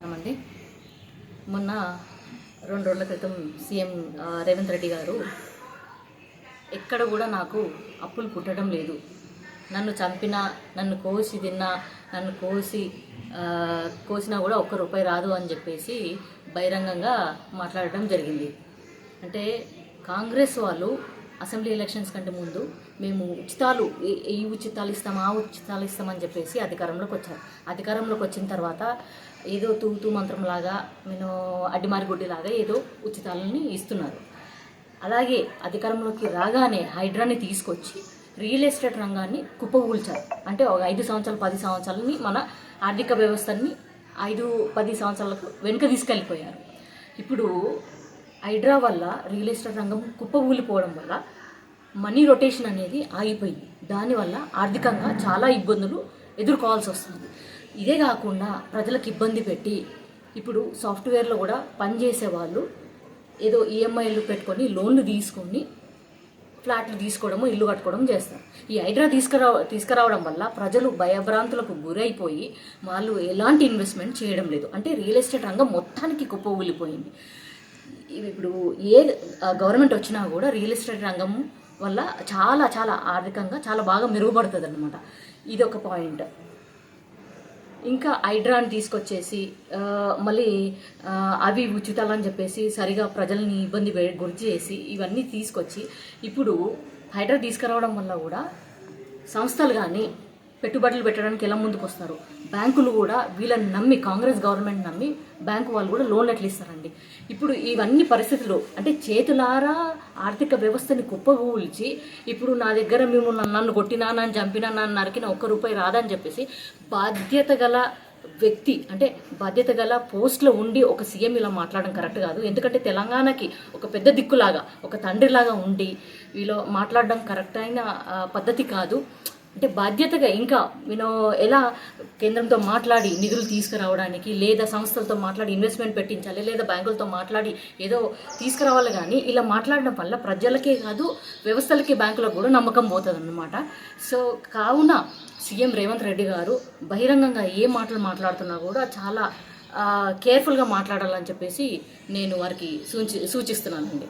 అండి మొన్న రెండు రోజుల క్రితం సీఎం రేవంత్ రెడ్డి గారు ఎక్కడ కూడా నాకు అప్పులు పుట్టడం లేదు. నన్ను చంపినా నన్ను కోసి తిన్నా నన్ను కోసి కోసినా కూడా ఒక్క రూపాయి రాదు అని చెప్పేసి బహిరంగంగా మాట్లాడడం జరిగింది. అంటే కాంగ్రెస్ వాళ్ళు అసెంబ్లీ ఎలక్షన్స్ కంటే ముందు మేము ఉచితాలు ఈ- ఈ ఉచితాలు ఇస్తాం ఆ ఉచితాలు ఇస్తామని చెప్పేసి అధికారంలోకి వచ్చారు. అధికారంలోకి వచ్చిన తర్వాత ఏదో తూతూ మంత్రంలాగా నేను అడ్డిమారిగుడ్డిలాగా ఏదో ఉచితాలని ఇస్తున్నారు. అలాగే అధికారంలోకి రాగానే హైడ్రాని తీసుకొచ్చి రియల్ ఎస్టేట్ రంగాన్ని కుప్పకూల్చారు. అంటే ఒక ఐదు సంవత్సరాలు పది సంవత్సరాలని మన ఆర్థిక వ్యవస్థని ఐదు పది సంవత్సరాలకు వెనుక తీసుకెళ్ళిపోయారు. ఇప్పుడు హైడ్రా వల్ల రియల్ ఎస్టేట్ రంగం కుప్పకూలిపోవడం వల్ల మనీ రొటేషన్ అనేది ఆగిపోయింది. దానివల్ల ఆర్థికంగా చాలా ఇబ్బందులు ఎదుర్కోవాల్సి వస్తుంది. ఇదే కాకుండా ప్రజలకు ఇబ్బంది పెట్టి ఇప్పుడు సాఫ్ట్వేర్లో కూడా పనిచేసే వాళ్ళు ఏదో ఈఎంఐలు పెట్టుకొని లోన్లు తీసుకొని ఫ్లాట్లు తీసుకోవడము ఇల్లు కట్టుకోవడం చేస్తారు. ఈ హైడ్రా తీసుకురా తీసుకురావడం వల్ల ప్రజలు భయభ్రాంతులకు గురైపోయి వాళ్ళు ఎలాంటి ఇన్వెస్ట్మెంట్ చేయడం లేదు. అంటే రియల్ ఎస్టేట్ రంగం మొత్తానికి కుప్ప ఊలిపోయింది ఇప్పుడు ఏ గవర్నమెంట్ వచ్చినా కూడా రియల్ ఎస్టేట్ రంగం వల్ల చాలా చాలా ఆర్థికంగా చాలా బాగా మెరుగుపడుతుంది అనమాట ఇది ఒక పాయింట్ ఇంకా హైడ్రాని తీసుకొచ్చేసి మళ్ళీ అవి ఉచితాలని చెప్పేసి సరిగా ప్రజల్ని ఇబ్బంది గురి చేసి ఇవన్నీ తీసుకొచ్చి ఇప్పుడు హైడ్రా తీసుకురావడం వల్ల కూడా సంస్థలు కానీ పెట్టుబడులు పెట్టడానికి ఎలా ముందుకు వస్తారు బ్యాంకులు కూడా వీళ్ళని నమ్మి కాంగ్రెస్ గవర్నమెంట్ నమ్మి బ్యాంకు వాళ్ళు కూడా లోన్లు ఎట్లా ఇస్తారండి? ఇప్పుడు ఇవన్నీ పరిస్థితులు అంటే చేతులారా ఆర్థిక వ్యవస్థని కుప్పగూల్చి ఇప్పుడు నా దగ్గర మేము నన్ను- కొట్టినా నన్ను చంపినా నన్ను నరికిన ఒక్క రూపాయి రాదని చెప్పేసి బాధ్యత గల వ్యక్తి అంటే బాధ్యత గల పోస్ట్లో ఉండి ఒక సీఎం ఇలా మాట్లాడడం కరెక్ట్ కాదు. ఎందుకంటే తెలంగాణకి ఒక పెద్ద దిక్కులాగా ఒక తండ్రిలాగా ఉండి వీళ్ళు మాట్లాడడం కరెక్ట్ అయిన పద్ధతి కాదు. అంటే బాధ్యతగా ఇంకా నేను ఎలా కేంద్రంతో మాట్లాడి నిధులు తీసుకురావడానికి లేదా సంస్థలతో మాట్లాడి ఇన్వెస్ట్మెంట్ పెట్టించాలి లేదా బ్యాంకులతో మాట్లాడి ఏదో తీసుకురావాలి కానీ ఇలా మాట్లాడడం వల్ల ప్రజలకే కాదు వ్యవస్థలకి బ్యాంకులకు కూడా నమ్మకం పోతుంది అన్నమాట సో కావున సీఎం రేవంత్ రెడ్డి గారు బహిరంగంగా ఏ మాటలు మాట్లాడుతున్నా కూడా చాలా కేర్ఫుల్గా మాట్లాడాలని చెప్పేసి నేను వారికి సూచి సూచిస్తున్నానండి.